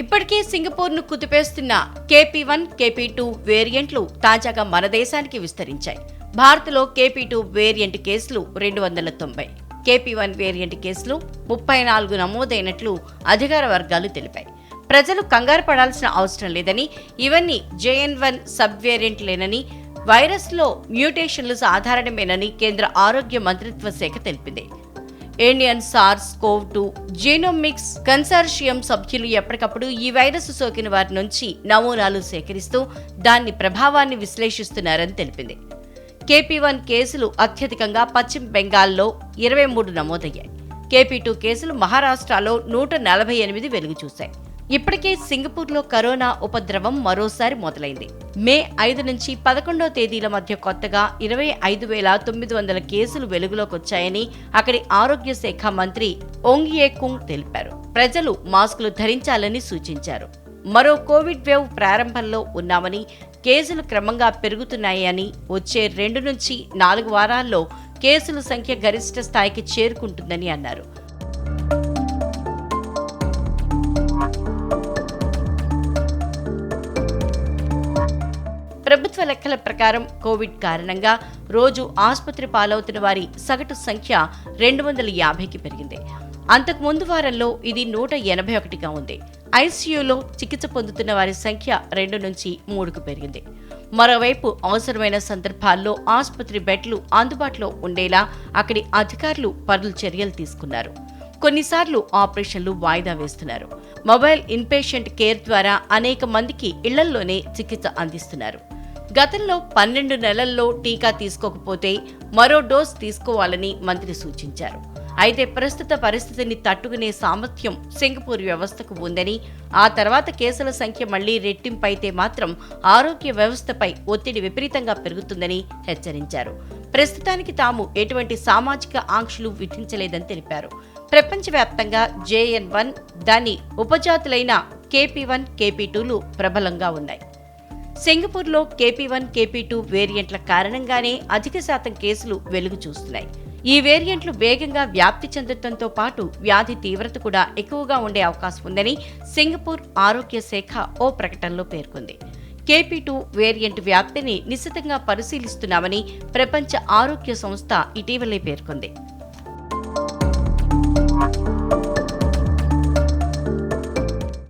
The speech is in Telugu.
ఇప్పటికే సింగపూర్ను కుదిపేస్తున్న కేపీ వన్ కేపీ టూ వేరియంట్లు తాజాగా మన దేశానికి విస్తరించాయి. భారత్లో కేపీ టూ వేరియంట్ కేసులు రెండు వందల తొంభై. కేపీ వన్ వేరియంట్ కేసులు ముప్పై నాలుగు నమోదైనట్లు అధికార వర్గాలు తెలిపాయి. ప్రజలు కంగారు పడాల్సిన అవసరం లేదని ఇవన్నీ జేఎన్ వన్ సబ్ వేరియంట్లేనని వైరస్లో మ్యూటేషన్లు సాధారణమేనని కేంద్ర ఆరోగ్య మంత్రిత్వ శాఖ తెలిపింది. Indian SARS CoV two genomics consortium సభ్యులు ఎప్పటికప్పుడు ఈ వైరస్ సోకిన వారి నుంచి నమూనాలు సేకరిస్తూ దాని ప్రభావాన్ని విశ్లేషిస్తున్నారని తెలిపింది. కేపీ వన్ కేసులు అత్యధికంగా పశ్చిమ బెంగాల్లో ఇరవై మూడు నమోదయ్యాయి. కేపీ టూ కేసులు మహారాష్ట్రలో నూట నలభై ఎనిమిది వెలుగు చూశాయి. ఇప్పటికే సింగపూర్లో కరోనా ఉపద్రవం మరోసారి మొదలైంది. మే ఐదు నుంచి పదకొండో తేదీల మధ్య కొత్తగా ఇరవై ఐదు వేల తొమ్మిది వందల కేసులు వెలుగులోకి వచ్చాయని అక్కడి ఆరోగ్య శాఖ మంత్రి ఓంగియే కుంగ్ తెలిపారు. ప్రజలు మాస్కులు ధరించాలని సూచించారు. మరో కోవిడ్ వేవ్ ప్రారంభంలో ఉన్నామని కేసులు క్రమంగా పెరుగుతున్నాయని వచ్చే రెండు నుంచి నాలుగు వారాల్లో కేసుల సంఖ్య గరిష్ట స్థాయికి చేరుకుంటుందని అన్నారు. ప్రభుత్వ లెక్కల ప్రకారం కోవిడ్ కారణంగా రోజు ఆసుపత్రి పాలవుతున్న వారి సగటు సంఖ్య రెండు వందల యాభైకి పెరిగింది. అంతకు ముందు వారంలో ఇది నూట ఎనభై ఒకటిగా ఉంది. ఐసీయూలో చికిత్స పొందుతున్న వారి సంఖ్య రెండు నుంచి మూడుకు పెరిగింది. మరోవైపు అవసరమైన సందర్భాల్లో ఆసుపత్రి బెడ్లు అందుబాటులో ఉండేలా అక్కడి అధికారులు పనులు చర్యలు తీసుకున్నారు. కొన్నిసార్లు ఆపరేషన్లు వాయిదా వేస్తున్నారు. మొబైల్ ఇన్పేషెంట్ కేర్ ద్వారా అనేక మందికి ఇళ్ళల్లోనే చికిత్స అందిస్తున్నారు. గతంలో పన్నెండు నెలల్లో టీకా తీసుకోకపోతే మరో డోస్ తీసుకోవాలని మంత్రి సూచించారు. అయితే ప్రస్తుత పరిస్థితిని తట్టుకునే సామర్థ్యం సింగపూర్ వ్యవస్థకు ఉందని ఆ తర్వాత కేసుల సంఖ్య మళ్ళీ రెట్టింపైతే మాత్రం ఆరోగ్య వ్యవస్థపై ఒత్తిడి విపరీతంగా పెరుగుతుందని హెచ్చరించారు. ప్రస్తుతానికి తాము ఎటువంటి సామాజిక ఆంక్షలు విధించలేదని తెలిపారు. ప్రపంచవ్యాప్తంగా జేఎన్ వన్ దాని ఉపజాతులైన కేపీ వన్ కేపీ టూలు ప్రబలంగా ఉన్నాయి. సింగపూర్లో కేపీ వన్ కేపీ టూ వేరియంట్ల కారణంగానే అధిక శాతం కేసులు వెలుగు చూస్తున్నాయి. ఈ వేరియంట్లు వేగంగా వ్యాప్తి చెందడంతో పాటు వ్యాధి తీవ్రత కూడా ఎక్కువగా ఉండే అవకాశం ఉందని సింగపూర్ ఆరోగ్య శాఖ ఓ ప్రకటనలో పేర్కొంది. కేపీ టూ వేరియంట్ వ్యాప్తిని నిశితంగా పరిశీలిస్తున్నామని ప్రపంచ ఆరోగ్య సంస్థ ఇటీవలే పేర్కొంది.